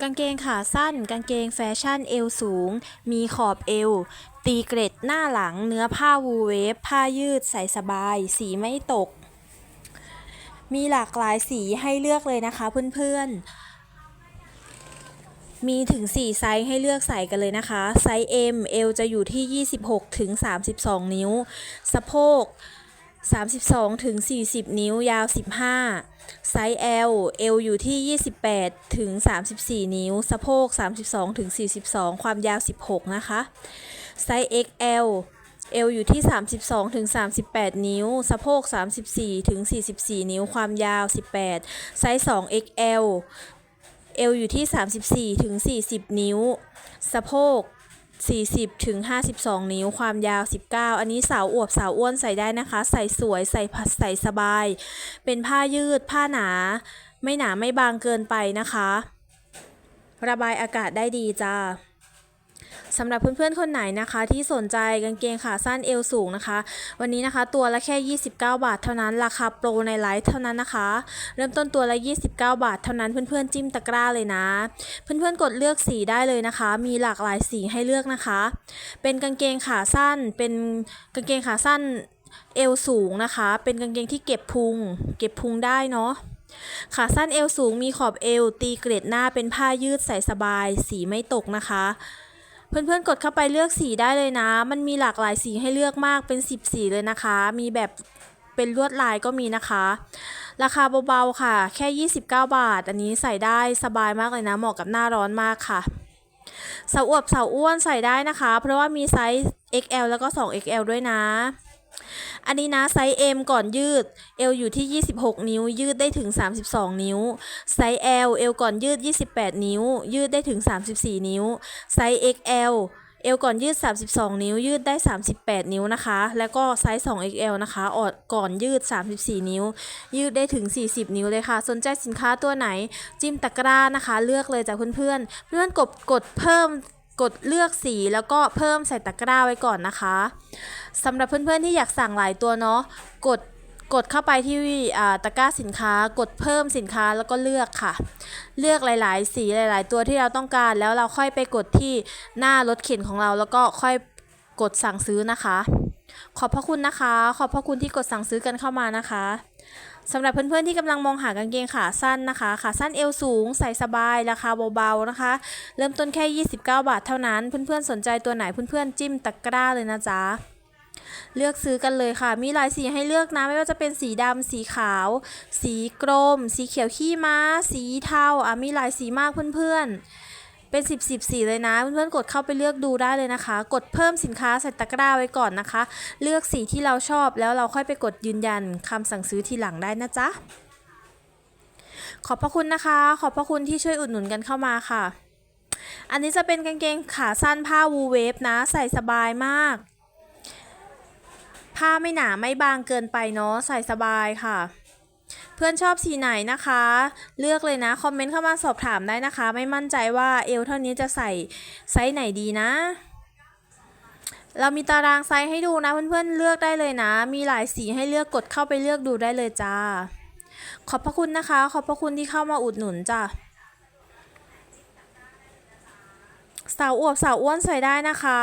กางเกงขาสั้น กางเกงแฟชั่นเอวสูง มีขอบเอว ตีเกร็ดหน้าหลัง เนื้อผ้าวูเวฟ ผ้ายืดใส่สบาย สีไม่ตก มีหลากหลายสีให้เลือกเลยนะคะเพื่อนๆ มีถึง 4 ไซส์ให้เลือกใส่กันเลยนะคะ ไซส์ M เอวจะอยู่ที่ 26ถึง32 นิ้ว สะโพก 32ถึง40 นิ้วยาว 15 ไซส์ L เอวอยู่ที่ 28ถึง34 นิ้ว สะโพก 32ถึง42 ความยาว 16 นะคะ ไซส์ XL เอวอยู่ที่ 32ถึง38 นิ้ว สะโพก 34ถึง44 นิ้ว ความยาว 18 ไซส์ 2XL เอวอยู่ที่ 34ถึง40 นิ้ว สะโพก 40ถึง52 นิ้วความยาว 19 อันนี้สาวอวบสาวอ้วนใส่ได้นะคะ ใส่สวยใส่ผัดใส่สบาย เป็นผ้ายืดผ้าหนา ไม่หนาไม่บางเกินไปนะคะ ระบายอากาศได้ดีจ้า สำหรับเพื่อนๆคนไหนนะคะ ที่สนใจกางเกงขาสั้นเอวสูงนะคะ วันนี้นะคะตัวละแค่ 29 บาทเท่านั้นราคาโปรในไลฟ์เท่านั้นนะคะ เริ่มต้นตัวละ 29 บาทเท่านั้นเพื่อนๆจิ้มตะกร้าเลยนะ เพื่อนๆกดเลือกสีได้เลยนะคะ มีหลากหลายสีให้เลือกนะคะ เป็นกางเกงขาสั้น เป็นกางเกงขาสั้นเอวสูงนะคะ เป็นกางเกงที่เก็บพุง เก็บพุงได้เนาะขาสั้นเอวสูงมีขอบเอวตีเกรดหน้าเป็นผ้ายืดใส่สบาย สีไม่ตกนะคะ เพื่อนๆกดเข้าไปเลือกสีได้เลยนะ มันมีหลากหลายสีให้เลือกมากเป็น 10 สีเลยนะคะ มีแบบเป็นลวดลายก็มีนะคะ ราคาเบาๆค่ะ แค่ 29 บาท อันนี้ใส่ได้สบายมากเลยนะ เหมาะกับหน้าร้อนมากค่ะสาวอวบสาวอ้วนใส่ได้นะคะ เพราะว่ามีไซส์ XL แล้วก็ 2XL ด้วยนะ อันนี้นะไซส์ M ก่อนยืด L อยู่ที่ 26 นิ้ว ยืดได้ถึง 32 นิ้ว ไซส์ L L ก่อนยืด 28 นิ้ว ยืดได้ถึง 34 นิ้ว ไซส์ XL เอวก่อนยืด 32 นิ้ว ยืดได้ 38 นิ้วนะคะ แล้วก็ไซส์ 2XL นะคะออดก่อนยืด 34 นิ้ว ยืดได้ถึง 40 นิ้วเลยค่ะ สนใจสินค้าตัวไหน จิ้มตะกร้านะคะ เลือกเลยจากเพื่อนๆ เพื่อนกดกดเพิ่มกดเลือกสีแล้วก็เพิ่มใส่ตะกร้าไว้ก่อนนะคะ สำหรับเพื่อนๆที่อยากสั่งหลายตัวเนาะกดกดเข้าไปที่ตะกร้าสินค้ากดเพิ่มสินค้าแล้วก็เลือกค่ะ เลือกหลาย ๆ สีหลาย ๆ ตัวที่เราต้องการแล้วเราค่อยไปกดที่หน้ารถเข็นของเรา แล้วก็ค่อยกดสั่งซื้อนะคะ ขอบพระคุณนะคะ ขอบพระคุณที่กดสั่งซื้อกันเข้ามานะคะสำหรับเพื่อนๆที่กำลังมองหากางเกงขาสั้นนะคะขาสั้นเอวสูง ใส่สบายราคาเบาๆนะคะ เริ่มต้นแค่ 29 บาทเท่านั้น เพื่อนๆสนใจตัวไหนเพื่อนๆจิ้มตะกร้าเลยนะจ๊ะ เลือกซื้อกันเลยค่ะ มีหลายสีให้เลือกนะไม่ว่าจะเป็นสีดำสีขาว สีกรม สีเขียวขี้ม้า สีเทาอะมีหลายสีมากเพื่อนๆ เป็น 10 10สีเลยนะเพื่อนๆกดเข้าไปเลือกดูได้เลยนะคะ กดเพิ่มสินค้าใส่ตะกร้าไว้ก่อนนะคะ เลือกสีที่เราชอบแล้วเราค่อยไปกดยืนยันคำสั่งซื้อทีหลังได้นะจ๊ะขอบพระคุณนะคะ ขอบพระคุณที่ช่วยอุดหนุนกันเข้ามาค่ะ อันนี้จะเป็นกางเกงขาสั้นผ้าวูเวฟนะ ใส่สบายมาก ผ้าไม่หนาไม่บางเกินไปเนาะใส่สบายค่ะ เพื่อนชอบสีไหนนะคะ เลือกเลยนะ คอมเมนต์เข้ามาสอบถามได้นะคะ ไม่มั่นใจว่าเอวเท่านี้จะใส่ไซส์ไหนดีนะ เรามีตารางไซส์ให้ดูนะเพื่อนๆเลือกได้เลยนะ มีหลายสีให้เลือกกดเข้าไปเลือกดูได้เลยจ้า ขอบพระคุณนะคะ ขอบพระคุณที่เข้ามาอุดหนุนจ้ะสาวอวบสาวอ้วนใส่ได้นะคะ